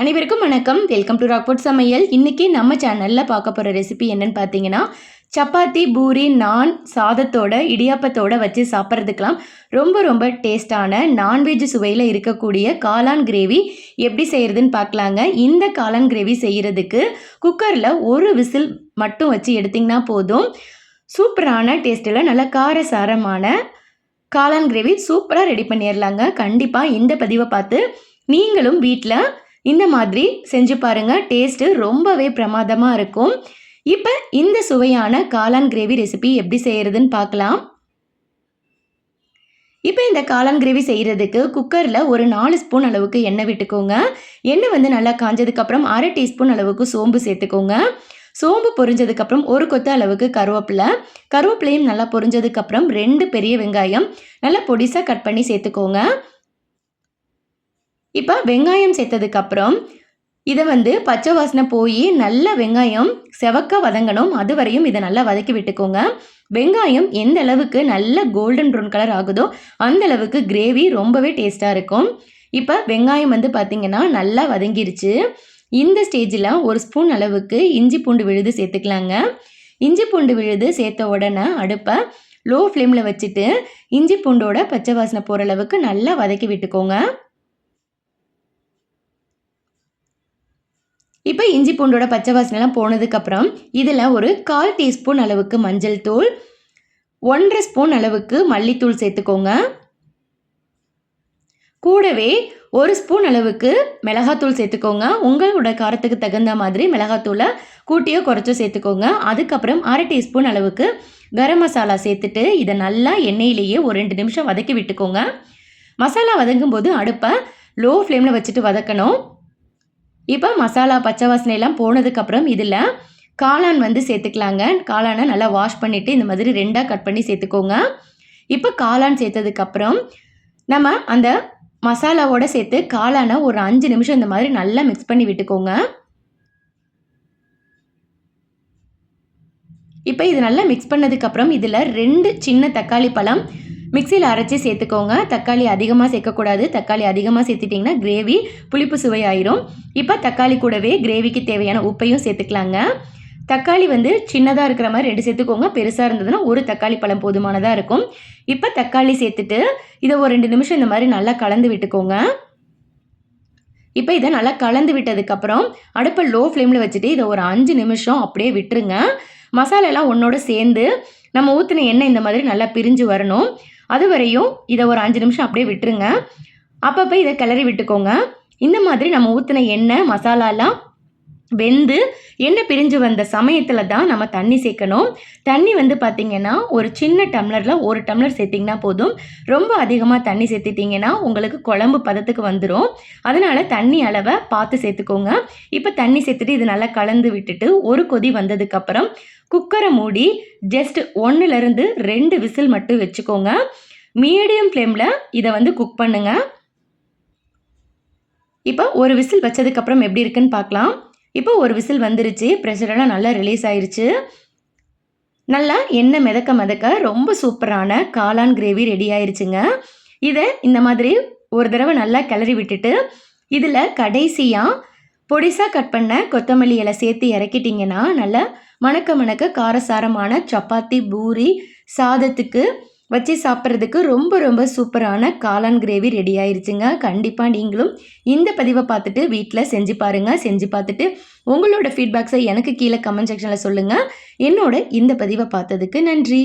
அனைவருக்கும் வணக்கம். Welcome to Rockfort சமையல். இன்றைக்கி நம்ம சேனலில் பார்க்க போகிற ரெசிபி என்னன்னு பார்த்தீங்கன்னா சப்பாத்தி பூரி நான் சாதத்தோட இடியாப்பத்தோட வச்சு சாப்பிட்றதுக்கெலாம் ரொம்ப ரொம்ப டேஸ்டான நான்வெஜ் சுவையில் இருக்கக்கூடிய காளான் கிரேவி எப்படி செய்கிறதுன்னு பார்க்கலாங்க. இந்த காளான் கிரேவி செய்கிறதுக்கு குக்கரில் ஒரு விசில் மட்டும் வச்சு எடுத்திங்கன்னா போதும். சூப்பரான டேஸ்ட்டில் நல்ல காரசாரமான காளான் கிரேவி சூப்பராக ரெடி பண்ணிடலாங்க கண்டிப்பாக இந்த பதிவை பார்த்து நீங்களும் வீட்டில் இந்த மாதிரி செஞ்சு பாருங்கள் டேஸ்ட்டு ரொம்பவே பிரமாதமாக இருக்கும். இப்போ இந்த சுவையான காளான் கிரேவி ரெசிபி எப்படி செய்கிறதுன்னு பார்க்கலாம் இப்போ இந்த காளான் கிரேவி செய்கிறதுக்கு குக்கரில் ஒரு நாலு ஸ்பூன் அளவுக்கு எண்ணெய் விட்டுக்கோங்க. எண்ணெய் வந்து நல்லா காஞ்சதுக்கப்புறம் அரை டீஸ்பூன் அளவுக்கு சோம்பு சேர்த்துக்கோங்க. சோம்பு பொரிஞ்சதுக்கப்புறம் ஒரு கொத்து அளவுக்கு கருவேப்பிலை. கருவேப்பிலையும் நல்லா பொரிஞ்சதுக்கப்புறம் ரெண்டு பெரிய வெங்காயம். நல்லா பொடிசாக கட் பண்ணி சேர்த்துக்கோங்க. இப்போ வெங்காயம் சேர்த்ததுக்கப்புறம் இதை வந்து பச்சை வாசனை போய் நல்ல வெங்காயம் செவக்க வதங்கணும். அது வரையும் இதை நல்லா வதக்கி விட்டுக்கோங்க. வெங்காயம் எந்த அளவுக்கு நல்ல கோல்டன் ப்ரௌன் கலர் ஆகுதோ அந்த அளவுக்கு கிரேவி ரொம்பவே டேஸ்ட்டாக இருக்கும். இப்போ வெங்காயம் வந்து பார்த்திங்கன்னா நல்லா வதங்கிருச்சு. இந்த ஸ்டேஜில் ஒரு ஸ்பூன் அளவுக்கு இஞ்சி பூண்டு விழுது சேர்த்துக்கலாங்க. இஞ்சி பூண்டு விழுது சேர்த்த உடனே அடுப்பை லோ ஃப்ளேமில் வச்சுட்டு இஞ்சி பூண்டோட பச்சை வாசனை போகிற அளவுக்கு நல்லா வதக்கி விட்டுக்கோங்க. இப்போ இஞ்சி பூண்டோட பச்சை வாசனைலாம் போனதுக்கப்புறம் இதில் ஒரு கால் டீஸ்பூன் அளவுக்கு மஞ்சள் தூள் ஒன்றரை ஸ்பூன் அளவுக்கு மல்லித்தூள் சேர்த்துக்கோங்க. கூடவே ஒரு ஸ்பூன் அளவுக்கு மிளகாத்தூள் சேர்த்துக்கோங்க. உங்களோட காரத்துக்கு தகுந்த மாதிரி மிளகாத்தூளை கூட்டியோ குறைச்சோ சேர்த்துக்கோங்க. அதுக்கப்புறம் அரை டீஸ்பூன் அளவுக்கு கரம் மசாலா சேர்த்துட்டு இதை நல்லா எண்ணெயிலேயே ஒரு ரெண்டு நிமிஷம் வதக்கி விட்டுக்கோங்க. மசாலா வதங்கும் போது அடுப்பை லோ ஃப்ளேமில் வச்சுட்டு வதக்கணும். இப்போ மசாலா பச்சை வாசனையெல்லாம் போனதுக்கப்புறம் இதில் காளான் வந்து சேர்த்துக்கலாங்க. காளானை நல்லா வாஷ் பண்ணிவிட்டு இந்த மாதிரி ரெண்டாக கட் பண்ணி சேர்த்துக்கோங்க. இப்போ காளான் சேர்த்ததுக்கப்புறம் நம்ம அந்த மசாலாவோட சேர்த்து காளானை ஒரு அஞ்சு நிமிஷம் இந்த மாதிரி நல்லா மிக்ஸ் பண்ணி விட்டுக்கோங்க. இப்போ இது நல்லா மிக்ஸ் பண்ணதுக்கப்புறம் இதில் ரெண்டு சின்ன தக்காளி பழம் மிக்சியில் அரைச்சி சேர்த்துக்கோங்க. தக்காளி அதிகமாக சேர்க்கக்கூடாது. தக்காளி அதிகமாக சேர்த்துட்டிங்கன்னா கிரேவி புளிப்பு சுவையாயிரும். இப்போ தக்காளி கூடவே கிரேவிக்கு தேவையான உப்பையும் சேர்த்துக்கலாங்க. தக்காளி வந்து சின்னதாக இருக்கிற மாதிரி ரெண்டு சேர்த்துக்கோங்க. பெருசாக இருந்ததுன்னா ஒரு தக்காளி பழம் போதுமானதாக இருக்கும். இப்போ தக்காளி சேர்த்துட்டு இதை ஒரு ரெண்டு நிமிஷம் இந்த மாதிரி நல்லா கலந்து விட்டுக்கோங்க. இப்போ இதை நல்லா கலந்து விட்டதுக்கப்புறம் அடுப்பை லோ ஃப்ளேமில் வச்சுட்டு இதை ஒரு அஞ்சு நிமிஷம் அப்படியே விட்டுருங்க. மசாலாலாம் ஒன்றோட சேர்ந்து நம்ம ஊற்றின எண்ணெய் இந்த மாதிரி நல்லா பிரிஞ்சு வரணும். அது வரையும் இதை ஒரு அஞ்சு நிமிஷம் அப்படியே விட்டுருங்க. அப்பப்போ இதை கிளறி விட்டுக்கோங்க. இந்த மாதிரி நம்ம ஊற்றின எண்ணெய் மசாலாலாம் வெந்து எண்ணெய் பிரிஞ்சு வந்த சமயத்தில் தான் நம்ம தண்ணி சேர்க்கணும். தண்ணி வந்து பார்த்திங்கன்னா ஒரு சின்ன டம்ளரில் ஒரு டம்ளர் சேர்த்திங்கன்னா போதும். ரொம்ப அதிகமாக தண்ணி சேர்த்துட்டிங்கன்னா உங்களுக்கு குழம்பு பதத்துக்கு வந்துடும் அதனால் தண்ணி அளவை பார்த்து சேர்த்துக்கோங்க. இப்போ தண்ணி சேர்த்துட்டு இது நல்லா கலந்து விட்டுட்டு ஒரு கொதி வந்ததுக்கப்புறம் குக்கரை மூடி ஜஸ்ட் ஒன்றுலேருந்து ரெண்டு விசில் மட்டும் வச்சுக்கோங்க. மீடியம் ஃப்ளேமில் இதை வந்து குக் பண்ணுங்கள் இப்போ ஒரு விசில் வச்சதுக்கப்புறம் எப்படி இருக்குன்னு பார்க்கலாம் இப்போ ஒரு விசில் வந்துருச்சு. ப்ரெஷரெல்லாம் நல்லா ரிலீஸ் ஆயிடுச்சு நல்லா எண்ணெய் மிதக்க மிதக்க ரொம்ப சூப்பரான காளான் கிரேவி ரெடி ஆயிடுச்சுங்க இதை இந்த மாதிரி ஒரு தடவை நல்லா கிளறி விட்டுட்டு இதில் கடைசியாக பொடிசாக கட் பண்ண கொத்தமல்லி இலை சேர்த்து இறக்கிட்டிங்கன்னா நல்லா மணக்க மணக்க காரசாரமான சப்பாத்தி பூரி சாதத்துக்கு வச்சு சாப்பிட்றதுக்கு ரொம்ப ரொம்ப சூப்பரான காளான் கிரேவி ரெடி ஆயிருச்சுங்க. கண்டிப்பாக நீங்களும் இந்த பதிவை பார்த்துட்டு வீட்டில் செஞ்சு பாருங்கள் செஞ்சு பார்த்துட்டு உங்களோட ஃபீட்பேக்ஸை எனக்கு கீழே கமெண்ட் செக்ஷனில் சொல்லுங்கள் என்னோட இந்த பதிவை பார்த்ததுக்கு நன்றி.